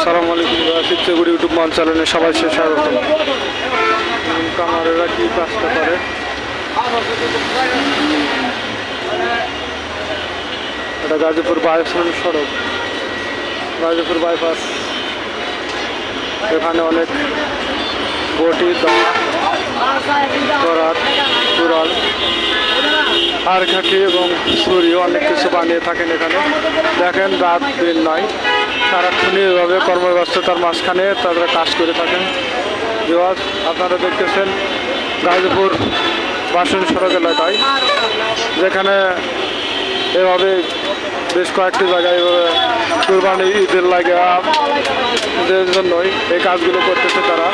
আসসালামু আলাইকুম চিত্রগুড়ি ইউটিউব মঞ্চ চ্যানেলে সবাই সে স্বাগত। কামারেরা কি কাজটা করে? এটা গাজীপুর বাইপাস সড়ক। গাজীপুর বাইপাস। এখানে অনেক বটি করাত কুড়াল আর ঘাটি এবং ছুরি অনেক কিছু বানিয়ে থাকেন এখানে। দেখেন রাত, দিন নয়। সারাক্ষণই এভাবে কর্মব্যস্ততার মাঝখানে তারা কাজ করে থাকেন। বিভাগ আপনারা দেখতেছেন গাজীপুর বাসন সড়ক এলাকায়, যেখানে এভাবে বেশ কয়েকটি জায়গায় এভাবে কুরবানি ঈদের লাগে। ঈদের জন্যই এই কাজগুলো করতেছে তারা।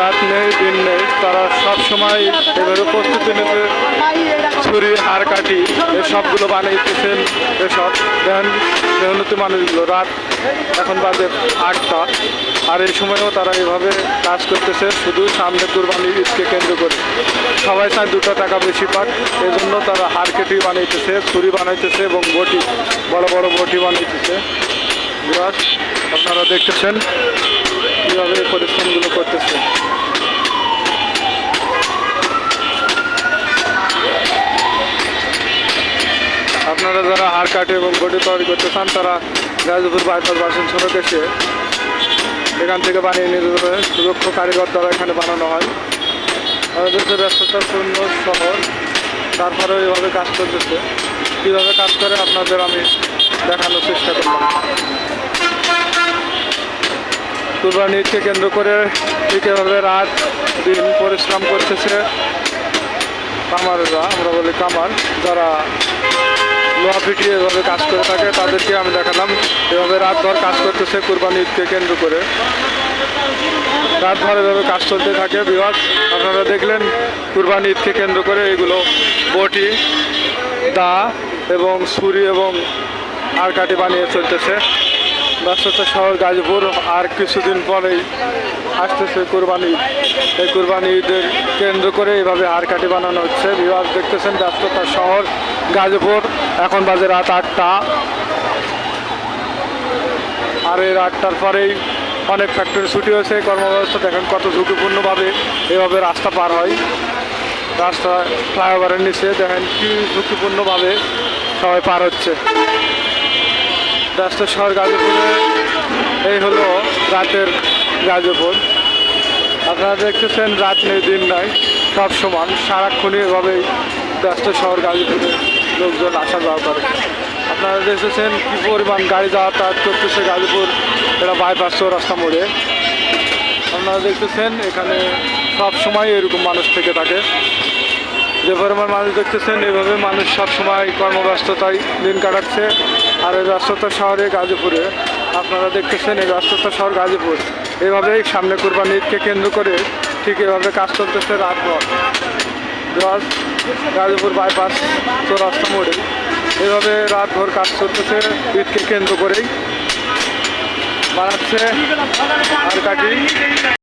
রাত নেই, দিন নেই, তারা সব সময় এভাবে প্রস্তুতি নেবে ছুরি, হাড় কাটি সবগুলো বানিয়েছেন এসব। মেহনতি মানুষগুলো, রাত এখন বাজে আটটা। আর এই সময়ও তারা এভাবে কাজ করতেছে, শুধু সামনে কুরবানি ঈদকে কেন্দ্র করে। সবাই চায় দুটো টাকা বেশি পাক এই জন্য তারা হাড় কেটি বানাইতেছে, ছুরি বানাইতেছে এবং বটি, বড় বড় বটি বানাইতেছে। আপনারা দেখতেছেন কীভাবে পরিশ্রমগুলো করতেছে। আপনারা যারা হাড় কাটে এবং বডি তৈরি করতে চান, তারা গাজীপুর বাইপাস বাসন সড়ক এসে এখান থেকে বানিয়ে নিয়ে যেতে পারে। সুদক্ষ কারিগর দ্বারা এখানে বানানো হয়। আমাদের দেশে ব্যস্ততাপূর্ণ শহর, তারপরেও এইভাবে কাজ করতেছে। কীভাবে কাজ করে আপনাদের আমি দেখানোর চেষ্টা করলাম কুরবানি ঈদকে কেন্দ্র করে এভাবে রাত দিন পরিশ্রম করতেছে কামাররা আমরা বলি কামার যারা লোহা পিটিয়ে এভাবে কাজ করে থাকে, তাদেরকে আমি দেখালাম। এভাবে রাতভর কাজ করতেছে কুরবানি ঈদকে কেন্দ্র করে। রাতভর এভাবে কাজ চলতে থাকে। বিভাগ, আপনারা দেখলেন, কুরবানি ঈদকে কেন্দ্র করে এগুলো বটি, দা এবং ছুরি এবং আর কাটি বানিয়ে চলতেছে। ব্যস্ততা শহর গাজীপুর আর কিছুদিন পরেই আসতেছে কুরবানি। এই কুরবানি ঈদের কেন্দ্র করে এইভাবে আর কাটি বানানো হচ্ছে। বিভাগ দেখতেছেন ব্যস্ততা শহর গাজীপুর। এখন বাজে রাত আটটা। আর এই আটটার পরেই অনেক ফ্যাক্টরি ছুটি হয়েছে। কর্মব্যবস্থা দেখেন কত ঝুঁকিপূর্ণভাবে এভাবে রাস্তা পার হয়। রাস্তা ফ্লাইওভারের নিচে দেখেন কি ঝুঁকিপূর্ণভাবে সবাই পার হচ্ছে। ব্যস্ত শহর গাজীপুরে এই হলো রাতের গাজীপুর আপনারা দেখতেছেন, রাত নেই, দিন নাই, সব সমান। সারাক্ষণই এভাবেই ব্যস্ত শহর গাজীপুরে লোকজন আসা যাওয়া করে। আপনারা দেখতেছেন কী পরিমাণ গাড়ি যাতায়াত করতেছে গাজীপুর, এটা বাইপাস রাস্তা মোড়ে। আপনারা দেখতেছেন, এখানে সব সময় এরকম মানুষ থেকে থাকে। যে পরিমাণ মানুষ দেখতেছেন এইভাবে মানুষ সব সময় কর্মব্যস্ততায় দিন কাটাচ্ছে। আর এই ব্যস্ততা শহরে গাজীপুরে, আপনারা দেখতেছেন এই ব্যস্ততা শহর গাজীপুর। এভাবেই সামনে কুরবানি ঈদকে কেন্দ্র করে ঠিক এভাবে কাজ চলতেছে রাতভর। রস গাজীপুর বাইপাস তো রাস্তা মোড়ে। এভাবে রাতভর কাজ চলতেছে ঈদকে কেন্দ্র করেই। বানাচ্ছে আর কাটি